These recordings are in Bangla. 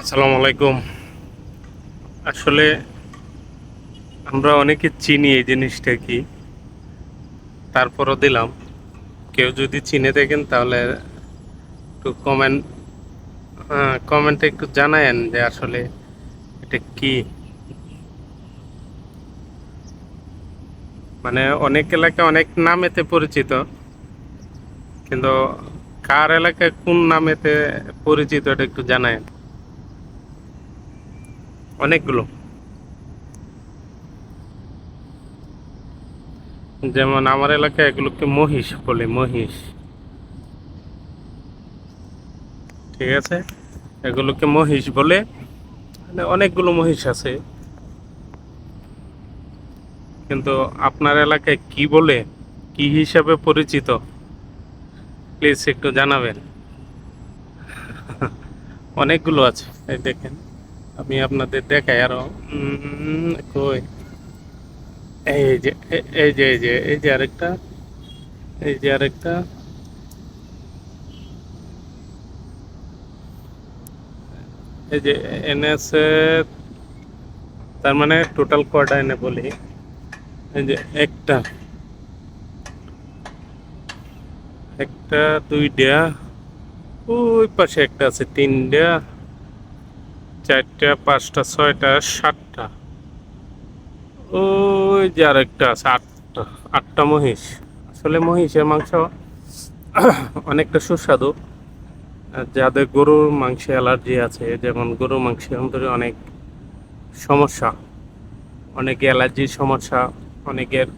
আসসালামু আলাইকুম। আসলে আমরা অনেকে চিনি এই জিনিসটা কি, তারপরও দিলাম। কেউ যদি চিনে দেখেন তাহলে একটু কমেন্ট কমেন্টে একটু জানায়েন যে আসলে এটা কি। মানে অনেক এলাকা অনেক নামেতে পরিচিত, কিন্তু কার এলাকায় কোন নামেতে পরিচিত এটা একটু জানায়েন। অনেকগুলো। যেমন আমার এলাকায় এগুলোকে মহিষ বলে, মহিষ। ঠিক আছে? এগুলোকে মহিষ বলে মানে অনেকগুলো মহিষ আছে। কিন্তু আপনার এলাকায় কি বলে, কি হিসাবে পরিচিত? প্লিজ একটু জানাবেন। অনেকগুলো আছে, এই দেখেন। আমি আপনাদের দেখাই আরও। কই? এই যে এই যে এই যে এই যে আরেকটা। এই যে আরেকটা। এই যে এনে আছে তার মানে টোটাল কটা এনে বলি এই যে একটা। একটা, দুইটা। ওই পাশে একটা আছে, তিনটা। চারটা পাঁচটা ছয়টা সাতটা। ওই যে আরেকটা আছে আটটা আটটা মহিষ। আসলে মহিষের মাংস অনেকটা সুস্বাদু। যাদের গরুর মাংসে অ্যালার্জি আছে যেমন গরুর মাংসের অন্তরে অনেক সমস্যা অনেকে অ্যালার্জির সমস্যা অনেকের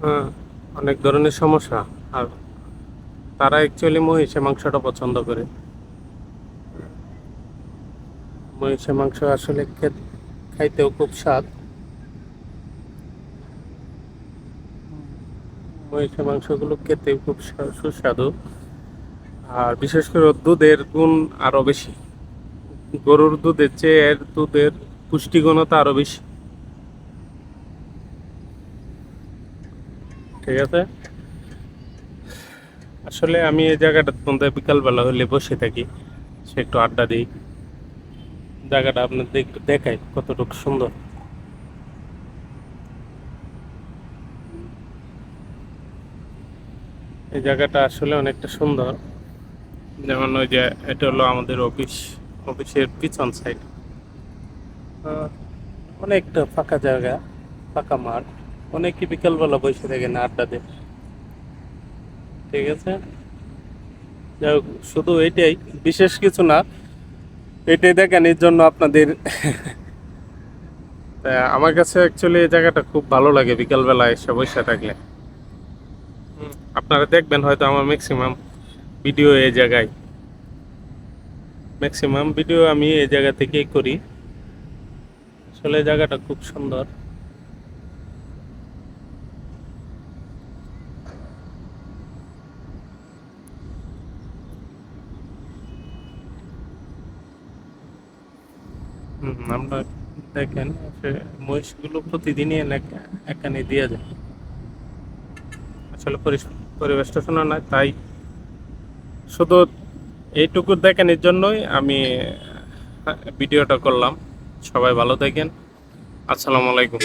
হ্যাঁ, অনেক ধরনের সমস্যা। আর তারা অ্যাকচুয়ালি মহিষের মাংসটা পছন্দ করে। মহিষের মাংস আসলে খাইতেও খুব স্বাদ। মহিষের মাংসগুলো খেতেও খুব সুস্বাদু। আর বিশেষ করে দুধের গুণ আরও বেশি। গরুর দুধের চেয়ে এর দুধের পুষ্টিগুণতা আরও বেশি। ঠিক আছে? আসলে আমি এই জায়গাটা বন্ধু বিকালবেলা হলে বসে থাকি। সে একটু আড্ডা দিই। জায়গাটা আপনাদের একটু দেখাই কতটুকু সুন্দর। এই জায়গাটা আসলে অনেকটা সুন্দর। যেমন ওই যে এটা হলো আমাদের অফিস অফিসের পিছন সাইড অনেকটা ফাঁকা জায়গা ফাঁকা মাঠ। অনেকে বিকালবেলা বসে থাকেন আড্ডা দেয়। ঠিক আছে? যাই হোক, শুধু এটাই বিশেষ কিছু না। এটাই দেখেন, এর জন্য আপনাদের আমার কাছে অ্যাকচুয়ালি এই জায়গাটা খুব ভালো লাগে বিকালবেলা এসে বসে থাকলে। আপনারা দেখবেন হয়তো আমার ম্যাক্সিমাম ভিডিও এই জায়গায়। ম্যাক্সিমাম ভিডিও আমি এই জায়গা থেকেই করি। আসলে জায়গাটা খুব সুন্দর। হুম, আমরা দেখেন সে মহিষগুলো প্রতিদিনই একানে দিয়ে যায়। আসলে পরিবেশটা শোনা না তাই শুধু এইটুকু দেখানোর জন্যই আমি আহ, ভিডিওটা করলাম। সবাই ভালো থাকেন। আসসালামু আলাইকুম।